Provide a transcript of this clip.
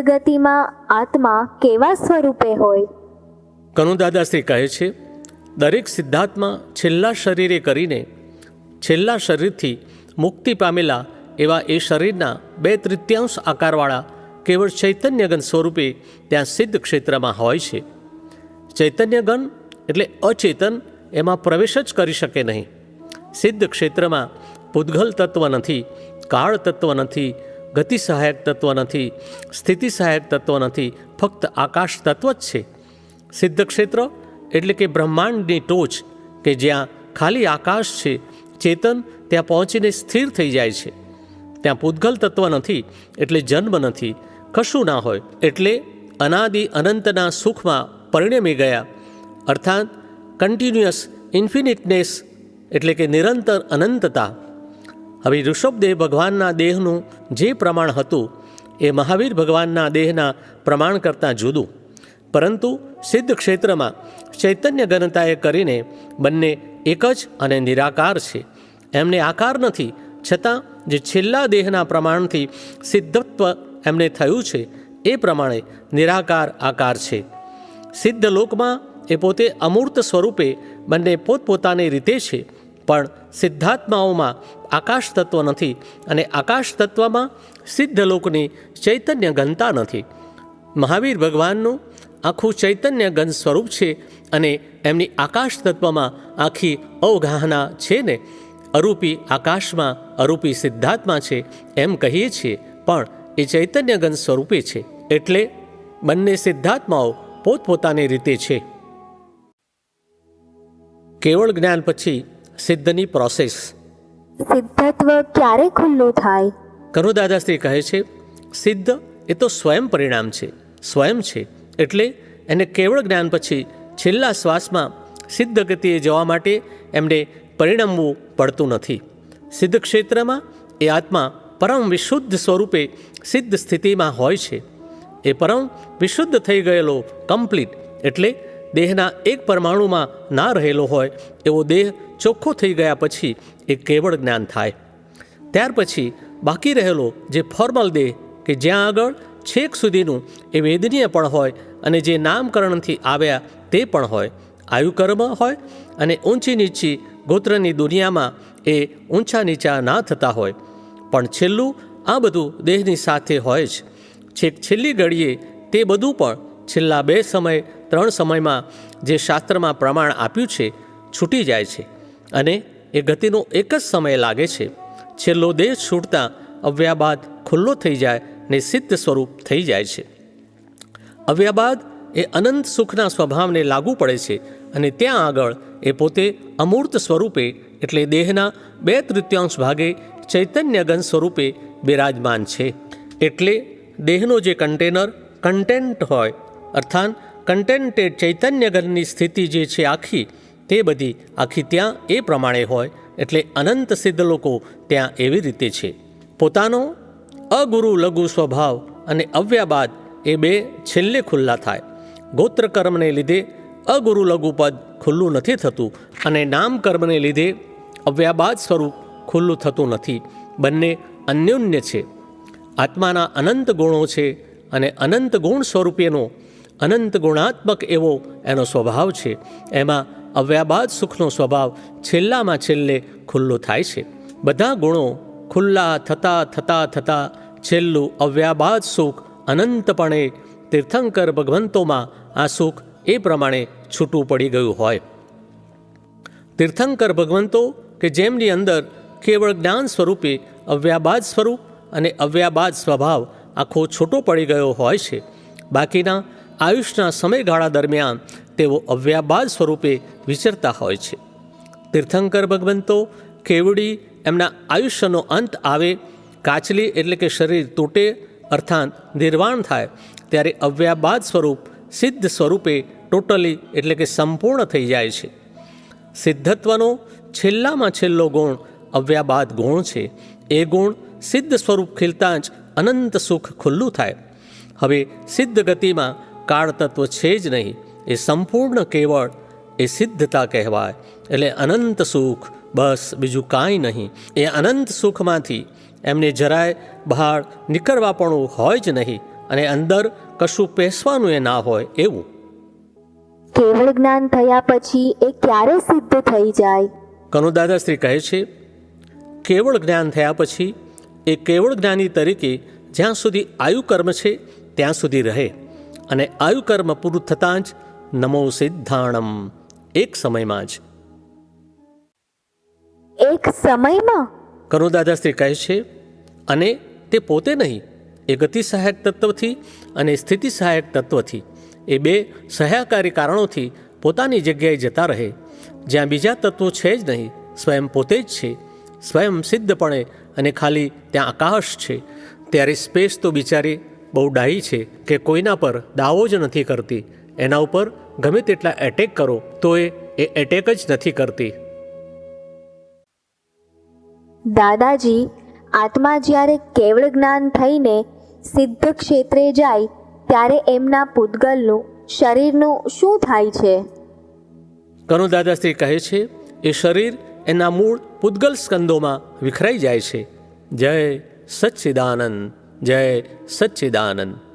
ગતિમાં આત્મા કેવા સ્વરૂપે હોય? કનુદાદાશ્રી કહે છે, દરેક સિદ્ધાર્થમાં છેલ્લા શરીરે કરીને છેલ્લા શરીરથી મુક્તિ પામેલા એવા એ શરીરના બે તૃતીયાંશ આકારવાળા કેવળ ચૈતન્યગન સ્વરૂપે ત્યાં સિદ્ધ ક્ષેત્રમાં હોય છે. ચૈતન્યગન એટલે અચેતન એમાં પ્રવેશ જ કરી શકે નહીં. સિદ્ધ ક્ષેત્રમાં પૂદગલ તત્વ નથી, કાળ તત્વ નથી ગતિ સહાયક તત્વ નથી સ્થિતિ સહાયક તત્વ નથી, ફક્ત આકાશ તત્વ જ છે. સિદ્ધ ક્ષેત્ર એટલે કે બ્રહ્માંડની ટોચ કે જ્યાં ખાલી આકાશ છે, ચેતન ત્યાં પહોંચીને સ્થિર થઈ જાય છે. ત્યાં પૂતગલ તત્વ નથી, એટલે જન્મ નથી, કશું ના હોય, એટલે અનાદિ અનંતના સુખમાં પરિણમી ગયા. અર્થાત કન્ટિન્યુઅસ ઇન્ફિનિટનેસ એટલે કે નિરંતર અનંતતા. હવે ઋષભદેવ ભગવાનના દેહનું જે પ્રમાણ હતું, એ મહાવીર ભગવાનના દેહના પ્રમાણ કરતાં જુદું. પરંતુ સિદ્ધ ક્ષેત્રમાં ચૈતન્ય ઘનતાએ કરીને બંને એક જ અને નિરાકાર છે. એમને આકાર નથી, છતાં જે છેલ્લા દેહના પ્રમાણથી સિદ્ધત્વ એમને થયું છે, એ પ્રમાણે નિરાકાર આકાર છે. સિદ્ધ લોકમાં એ પોતે અમૂર્ત સ્વરૂપે બંને પોતપોતાની રીતે છે, પણ સિદ્ધાત્માઓમાં આકાશ તત્વ નથી અને આકાશ તત્વમાં સિદ્ધ લોકની ચૈતન્ય ઘનતા નથી. મહાવીર ભગવાનનું આખું ચૈતન્ય ઘન સ્વરૂપ છે અને એમની આકાશ તત્વમાં આખી અવગાહના છે ને. અરૂપી આકાશમાં અરૂપી સિદ્ધાત્મા છે એમ કહીએ છીએ, પણ એ ચૈતન્ય ઘન સ્વરૂપે છે. એટલે બંને સિદ્ધાત્માઓ પોતપોતાની રીતે છે. કેવળ જ્ઞાન પછી સિદ્ધની પ્રોસેસ સિદ્ધત્વ ક્યારે ખુલ્લું થાય? કરુદાદાશ્રી કહે છે સિદ્ધ એ તો સ્વયં પરિણામ છે સ્વયં છે. એટલે એને કેવળ જ્ઞાન પછી છેલ્લા શ્વાસમાં સિદ્ધ ગતિએ જવા માટે એમને પરિણમવું પડતું નથી. સિદ્ધ ક્ષેત્રમાં એ આત્મા પરમ વિશુદ્ધ સ્વરૂપે સિદ્ધ સ્થિતિમાં હોય છે. એ પરમ વિશુદ્ધ થઈ ગયેલો કમ્પ્લીટ એટલે દેહના એક પરમાણુમાં ના રહેલો હોય, એવો દેહ ચોખ્ખો થઈ ગયા પછી એ કેવળ જ્ઞાન થાય. ત્યાર પછી બાકી રહેલો જે ફોર્મલ દેહ, કે જ્યાં આગળ છેક સુધીનું એ વેદનીય પણ હોય અને જે નામકરણથી આવ્યા તે પણ હોય. આયુકર્મ હોય અને ઊંચી નીચી ગોત્રની દુનિયામાં એ ઊંચા નીચા ના થતા હોય. પણ છેલ્લું આ બધું દેહની સાથે હોય જ. છેક છેલ્લી ઘડીએ તે બધું પણ છેલ્લા બે સમય ત્રણ સમયમાં જે શાસ્ત્રમાં પ્રમાણ આપ્યું છે, છૂટી જાય છે અને એ ગતિનો એક જ સમય લાગે છે. છેલ્લો દેહ છૂટતા અવ્યાબાદ ખુલ્લો થઈ જાય ને સિદ્ધ સ્વરૂપ થઈ જાય છે. અવ્યાબાદ એ અનંત સુખના સ્વભાવને લાગુ પડે છે અને ત્યાં આગળ એ પોતે અમૂર્ત સ્વરૂપે, એટલે દેહના બે તૃતીયાંશ ભાગે ચૈતન્યગન સ્વરૂપે બિરાજમાન છે. એટલે દેહનો જે કન્ટેનર કન્ટેન્ટ હોય અર્થાત કન્ટેન્ટેડ ચૈતન્યગરની સ્થિતિ જે છે આખી, તે બધી આખી ત્યાં એ પ્રમાણે હોય, એટલે અનંત સિદ્ધ લોકો ત્યાં એવી રીતે છે. પોતાનો અગુરુ લઘુ સ્વભાવ અને અવ્યાબાદ એ બે છેલ્લે ખુલ્લા થાય. ગોત્ર કર્મને લીધે અગુરુ લઘુ પદ ખુલ્લું નથી થતું અને નામ કર્મને લીધે અવ્યાબાદ સ્વરૂપ ખુલ્લું થતું નથી. બંને અન્યોન્ય છે. આત્માના અનંત ગુણો છે અને અનંત ગુણ સ્વરૂપેનો અનંત ગુણાત્મક એવો એનો સ્વભાવ છે. એમાં અવ્યાબાદ સુખનો સ્વભાવ છેલ્લામાં છેલ્લે ખુલ્લો થાય છે. બધા ગુણો ખુલ્લા થતાં થતાં થતાં છેલ્લું અવ્યાબાદ સુખ અનંતપણે તીર્થંકર ભગવંતોમાં આ સુખ એ પ્રમાણે છૂટું પડી ગયું હોય. તીર્થંકર ભગવંતો કે જેમની અંદર કેવળ જ્ઞાન સ્વરૂપે અવ્યાબાદ સ્વરૂપ અને અવ્યાબાદ સ્વભાવ આખો છૂટો પડી ગયો હોય છે. બાકીના આયુષના સમયગાળા દરમિયાન તેઓ અવ્યાબાદ સ્વરૂપે વિચરતા હોય છે. તીર્થંકર ભગવંતો, કેવડી એમના આયુષ્યનો અંત આવે, કાચલી એટલે કે શરીર તૂટે, અર્થાત નિર્વાણ થાય, ત્યારે અવ્યાબાદ સ્વરૂપ સિદ્ધ સ્વરૂપે ટોટલી એટલે કે સંપૂર્ણ થઈ જાય છે. સિદ્ધત્વનો છેલ્લામાં છેલ્લો ગુણ અવ્યાબાદ ગુણ છે. એ ગુણ સિદ્ધ સ્વરૂપ ખીલતાં જ અનંત સુખ ખુલ્લું થાય. હવે સિદ્ધ ગતિમાં કાળ તત્વ છે જ નહીં. એ સંપૂર્ણ કેવળ એ સિદ્ધતા કહેવાય. એટલે અનંત સુખ બસ બીજું કાંઈ નહીં. એ અનંત સુખમાંથી એમને જરાય બહાર નીકળવાપણું હોય જ નહીં અને અંદર કશું પેસવાનું એ ના હોય એવું. કેવળ જ્ઞાન થયા પછી એ ક્યારે સિદ્ધ થઈ જાય? કનુદાદાશ્રી કહે છે કેવળ જ્ઞાન થયા પછી એ કેવળ જ્ઞાની તરીકે જ્યાં સુધી આયુ કર્મ છે ત્યાં સુધી રહે. અને આયુકર્મ પૂરું થતાં જ નમો સિદ્ધાણમ. એક સમયમાં જ. એક સમયમાં? કરુદાદાશ્રી કહે છે અને તે પોતે નહીં એ ગતિ સહાયક તત્વથી અને સ્થિતિ સહાયક તત્વથી. એ બે સહાયકારી કારણોથી પોતાની જગ્યાએ જતા રહે. જ્યાં બીજા તત્વો છે જ નહીં સ્વયં પોતે જ છે. સ્વયં સિદ્ધપણે અને ખાલી ત્યાં આકાશ છે. ત્યારે સ્પેસ તો બિચારી બહુ ડાહી છે કે કોઈના પર દાવો જ નથી કરતી. એના ઉપર ગમે તેટલા એટેક કરો તો એ એ એટેક જ નથી કરતી. દાદાજી આત્મા જ્યારે કેવળ જ્ઞાન થઈને સિદ્ધ ક્ષેત્રે જાય ત્યારે એમના પૂતગલનું શરીરનું શું થાય છે? કનુ દાદાશ્રી કહે છે એ શરીર એના મૂળ પૂતગલ સ્કંદોમાં વિખરાઈ જાય છે. જય સચ્ચિદાનંદ. જય સચ્ચિદાનંદ.